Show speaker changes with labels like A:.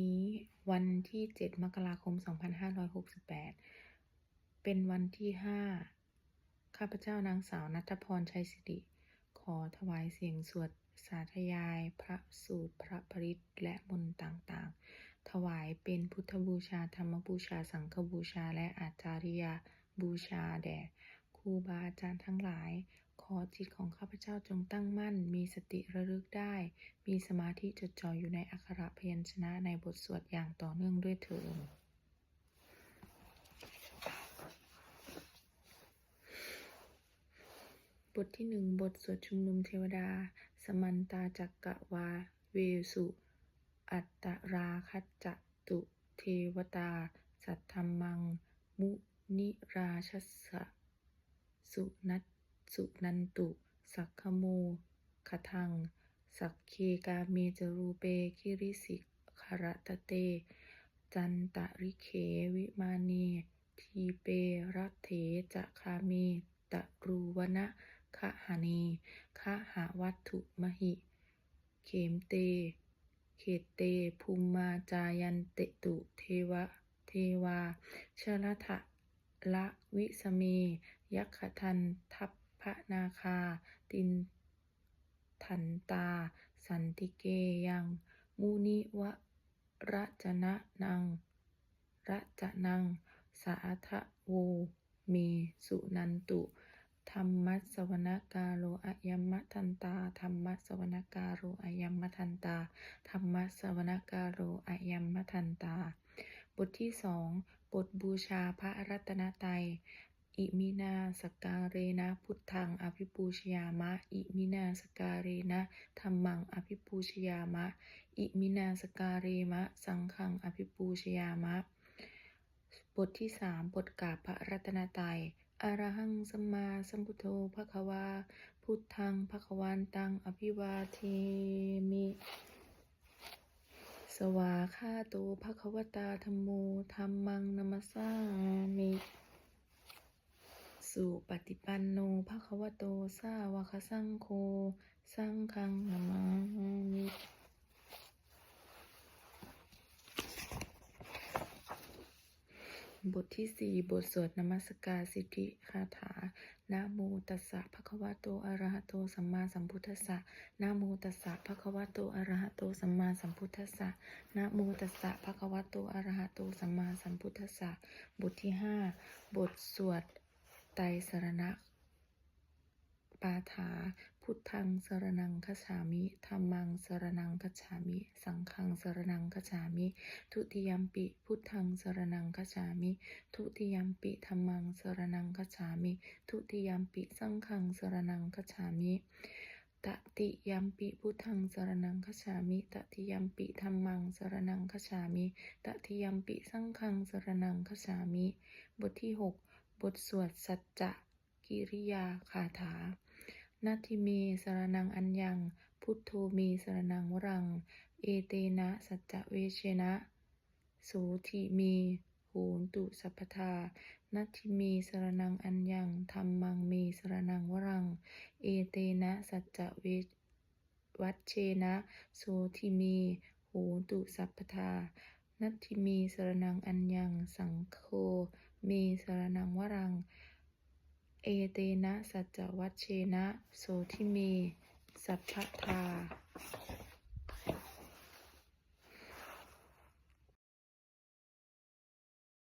A: นี้วันที่ 7 มกราคม 2568 เป็นวันที่ 5 ข้าพเจ้านางสาวนัทพรชัยสิริขอถวายเสียงสวดสาธยายพระสูตรพระปริตและมนต์ต่างๆ ถวายเป็นพุทธบูชา ธรรมบูชา สังฆบูชา และอาจาริยบูชาแด่ รูบาอาจารย์ทั้งหลาย ขอจิตของข้าพเจ้าจงตั้งมั่น มีสติระลึกได้ มีสมาธิจดจ่ออยู่ในอักขระพยัญชนะในบทสวดอย่างต่อเนื่องด้วยเถิดบทที่หนึ่งบทสวดชุมนุมเทวดา สมันตาจักกะวา เวสุ อัตตราคัจจตุ เทวตา สัทธมมัง มุนิราชสะ สุนัตสุนันตุ สักขโมคทัง สักเคกาเมจรูเปคิริสิขรตเต จันตริเขวิมาเนทีเปรัตเถจะคาเมตะรูวนะขหาเนขหาวัตถุมหิ เขมเต เขตเต ภูมิมาจายันเตตุ เทวะ เทวาชลทะ ละวิสเม ยักขทันทัพพนาคา ตินทันตา สันติเกยัง มุนิวะระจนะนังระจนัง สาทะโวเมสุนันตุ ธรรมัสวนกาโลอะยมะทันตา ธรรมัสวนกาโลอะยมะทันตา ธรรมัสวนกาโลอะยัมมะทันตา บทที่สองบทบูชาพระรัตนตรัย อิมินาสกการเรนะพุทธังอภิปูชยามะ อิมินาสกการเรนะธัมมังอภิปูชยามะ อิมินาสกการเรมะ สังฆังอภิปูชยามะ บทที่สามบทกาบพระรัตนตรัยอรหังสัมมาสัมพุทโธภะคะวา พุทธังภะคะวันตังอภิวาเทมิ สวาคาโตภะคะวตาธรรมโมธรรมังนัมสสามิสุปฏิปันโนภะคะวโตสาวกสังโฆ สังฆังนามามิ บทที่สี่บทสวดนมัสการสิทธิคาถา นะโมตัสสะภะคะวะโต อะระหะโต สัมมาสัมพุทธัสสะ นะโมตัสสะภะคะวะโต อะระหะโต สัมมาสัมพุทธัสสะ นะโมตัสสะภะคะวะโต อะระหะโต สัมมาสัมพุทธัสสะ บทที่ห้าบทสวดไตรสรณปาถา พุทธังสรนังคฉามิธัมมังสรนังคฉามิ สังฆังสรนังคฉามิ ทุติยัมปิ พุทธังสรนังคฉามิ ทุติยัมปิธัมมังสรนังคฉามิ ทุติยัมปิสังฆังสรนังคฉามิตติยัมปิพุทธังสรนังคฉามิตติยัมปิธัมมังสรนังคฉามิตติยัมปิสังฆังสรนังคฉามิ บทที่หกบทสวดสัจจะกิริยาคาถา นาทิเมสรนังอัญญัง พุทโธเมสรนังวรัง เอเตนะสัจจเวเชนะโสทิเมโหนตุสัพพทานัตถิเมสรนังอัญญังธัมมังเมสรนังวรัง เอเตนะสัจเววัชเชนะโสทิเมโหนตุสัพพทานัตถิเมสรนังอัญญัง สังโฆเมสรนังวรัง เอเตนะสัจวัชเชนะ โสทิเม สัพพทา